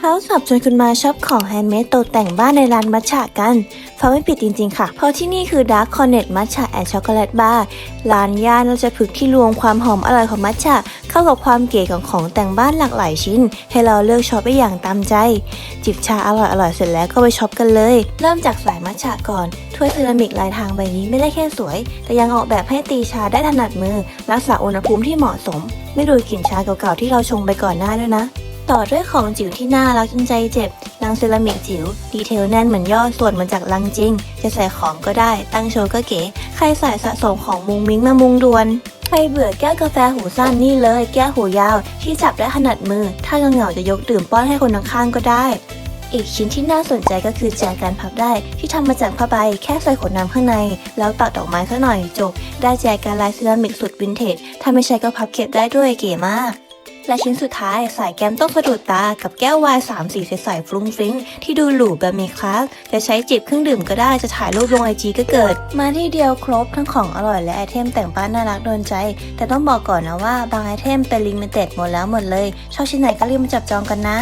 เฮาสับชวนคุณมาชอบของแฮนด์เมดตกแต่งบ้านในร้านมัทฉะกันฟังไม่ผิดจริงๆค่ะ เพราะที่นี่คือ Dark Cornet Matcha and Chocolate Bar ร้านย่านเราจะฝึกที่รวมความหอมอร่อยของมัทฉะเข้ากับความเก๋ของของแต่งบ้านหลากหลายชิ้น ให้เราเลือกช็อปได้อย่างตามใจ จิบชาอร่อยๆเสร็จแล้วก็ไปช็อปกันเลย เริ่มจากสายมัทฉะก่อนถ้วยเซรามิกลายทางใบนี้ไม่ได้แค่สวย แต่ยังออกแบบให้ตีชาได้ถนัดมือ รักษาอุณหภูมิที่เหมาะสม ไม่ดูดกลิ่นชาเก่าๆที่เราชงไปก่อนหน้าด้วยนะ ต่อด้วยของจิ๋วที่น่ารักจนใจเจ็บลังเซรามิกจิ๋วดีเทลแน่นเหมือนยอดส่วนมาจากลังจริง จะใส่ของก็ได้ ตั้งโชว์ก็เก๋ ใครใส่สะสมของมุงมิ้งมามุงดวนใครเบื่อแก้วกาแฟหูสั้นนี่เลย แก้วหูยาว ที่จับได้ถนัดมือ ถ้าเหงาๆจะยกดื่มป้อนให้คนข้างๆก็ได้ อีกชิ้นที่น่าสนใจก็คือแจกันพับได้ ที่ทำมาจากผ้าใบแค่ใส่ขวดน้ำข้างใน แล้วตัดดอกไม้ซะหน่อยจบ ได้แจกันลายเซรามิกสุดวินเทจถ้าไม่ใช่ก็พับเก็บได้ด้วยเก๋มาก และชิ้นสุดท้ายสายแก้มต้องสะดุดตากับแก้ววายสามสีใสๆฟรุ้งฟริ้งที่ดูหรูแบบมีคลาสจะใช้จิบเครื่องดื่มก็ได้จะถ่ายรูปลงไอจีก็เกิด มาที่เดียวครบทั้งของอร่อยและไอเทมแต่งบ้านน่ารักโดนใจ แต่ต้องบอกก่อนนะว่าบางไอเทมเป็นลิมิเต็ดหมดแล้วหมดเลย ชอบชิ้นไหนก็รีบมาจับจองกันนะ